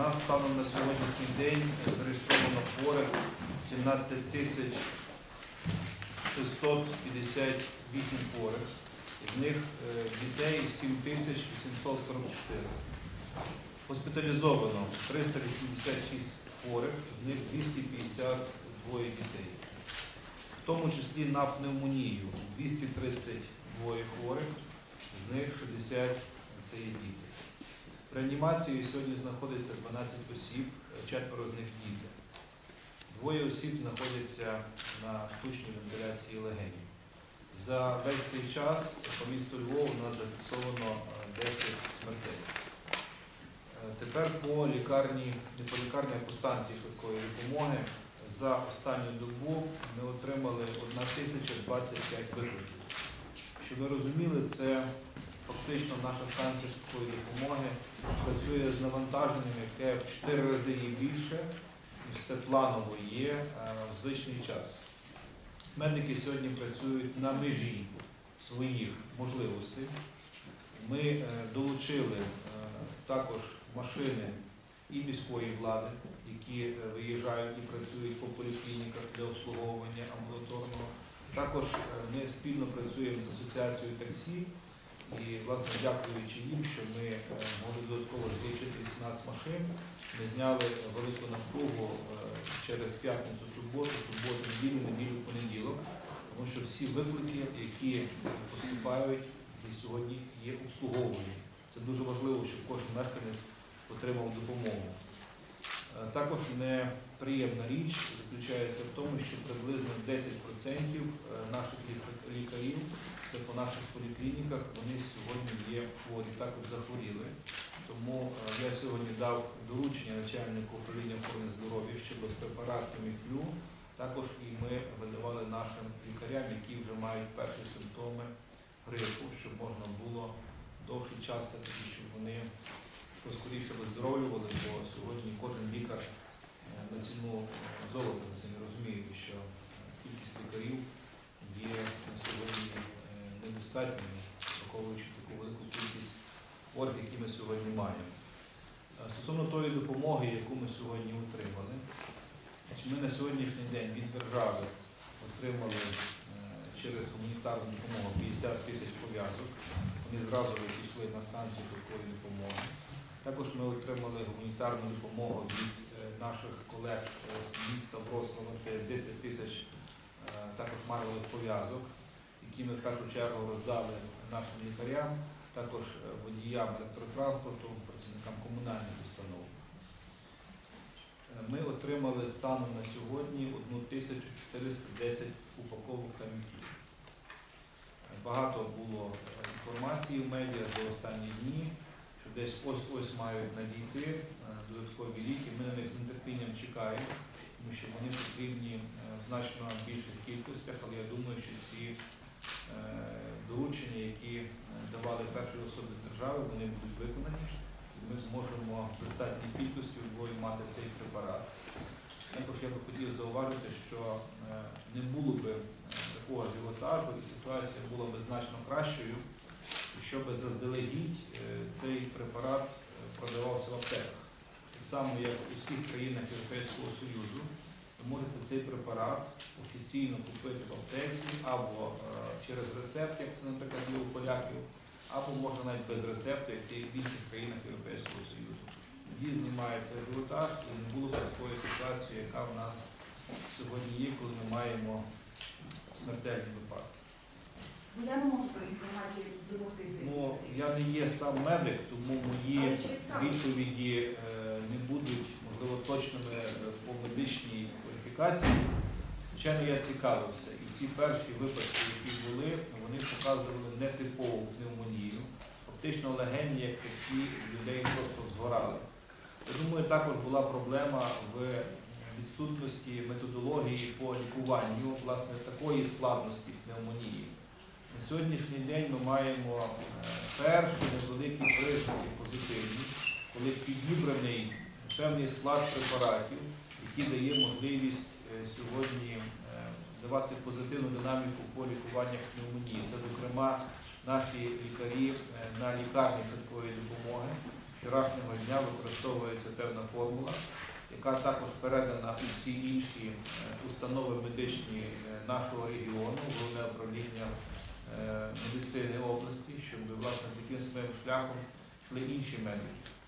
нас станом на сьогоднішній день зареєстровано хворих 17 тисяч 658 хворих. З них е, дітей 7 тисяч 844. Госпіталізовано 386 хворих, з них 252 дітей. В тому числі на пневмонію 232 хворих, з них 60 це є діти. Реанімації сьогодні знаходиться 12 осіб, четверо з них діти. Двоє осіб знаходяться на штучній вентиляції легенів. За весь цей час по місту Львову у нас зафіксовано е, 10 смертей. Е, Тепер по лікарні, не по лікарні, а по станції швидкої допомоги за останню добу ми отримали 1025 викликів. Щоб ви розуміли, це фактично наша станція швидкої допомоги працює з навантаженням, яке в 4 рази є більше, ніж все планово є е, в звичний час. Медики сьогодні працюють на межі своїх можливостей. Ми е, долучили е, також машини і міської влади, які виїжджають і працюють по поліклініках для обслуговування амбулаторного. Також ми спільно працюємо з асоціацією таксі і, власне, дякуючи їм, що ми е, могли додатково залучити 18 машин. Ми зняли велику напругу е, через п'ятницю, суботу, суботу, неділю, неділю, понеділок, тому що всі виклики, які поступають, і сьогодні є обслуговувані. Це дуже важливо, щоб кожен мешканець отримав допомогу. Е, Також неприємна річ заключається в тому, що приблизно 10% е, наших лікарів, це по наших поліклініках, вони сьогодні є хворі, також захворіли. Тому е, я сьогодні дав доручення начальнику управління охорони здоров'я щодо препарату Міфлю. Також і ми видавали нашим лікарям, які вже мають перші симптоми грипу, щоб можна було довший час, щоб вони поскоріше виздоровлювали, бо сьогодні кожен лікар е, на ціну золота самі розумієте, що е, кількість лікарів є на сьогодні е, недостатньою, враховуючи таку велику кількість хворих, які ми сьогодні маємо. Стосовно тої допомоги, яку ми сьогодні отримали, ми на сьогоднішній день від держави отримали через гуманітарну допомогу 50 тисяч пов'язок. Вони зразу ж пішли на станцію швидкої допомоги. Також ми отримали гуманітарну допомогу від е, наших колег з міста Вроцлава. Це 10 тисяч е, також марвелих пов'язок, які ми в першу чергу роздали нашим лікарям, також е, водіям електротранспорту, працівникам комунальних установ. Ми отримали станом на сьогодні 1410 упаковок таміфів. Е, Багато було інформації в медіа за останні дні, десь ось-ось мають надійти е, додаткові ліки. Ми на них з нетерпінням чекаємо, тому що вони потрібні е, в значно більших кількостях, але я думаю, що ці е, доручення, які давали перші особи держави, вони будуть виконані. Ми зможемо в достатній кількості Львові мати цей препарат. Також я би хотів зауважити, що не було би такого ажіотажу і ситуація була б значно кращою, якщо б заздалегідь е, цей препарат е, продавався в аптеках. Так само, як у всіх країнах Європейського Союзу, ви можете цей препарат офіційно купити в аптеці або е, через рецепт, як це, наприклад, є у поляків, або можна навіть без рецепту, як є в інших країнах Європейського Союзу. Тоді знімається ажіотаж і не було б такої ситуації, яка в нас сьогодні є, коли ми маємо смертельні випадки. Ну, я не можу тої інформації домогтися. Ну, я не є сам медик, тому мої Але відповіді е, не будуть, можливо, точними е, по медичній кваліфікації. Звичайно, я цікавився. І ці перші випадки, які були, вони показували нетипову пневмонію. Фактично легені, як такі, людей просто згорали. Я думаю, також була проблема в відсутності методології по лікуванню власне такої складності пневмонії. На сьогоднішній день ми маємо е, перші невеликі признаки позитивні, коли підібраний певний склад препаратів, який дає можливість е, сьогодні е, давати позитивну динаміку по лікуваннях пневмонії. Це, зокрема, наші лікарі на лікарні швидкої допомоги, вчорашнього дня використовується певна формула, яка також передана у всі інші установи медичні нашого регіону, головне управління медицини області, щоб власне таким самим шляхом йшли інші медики.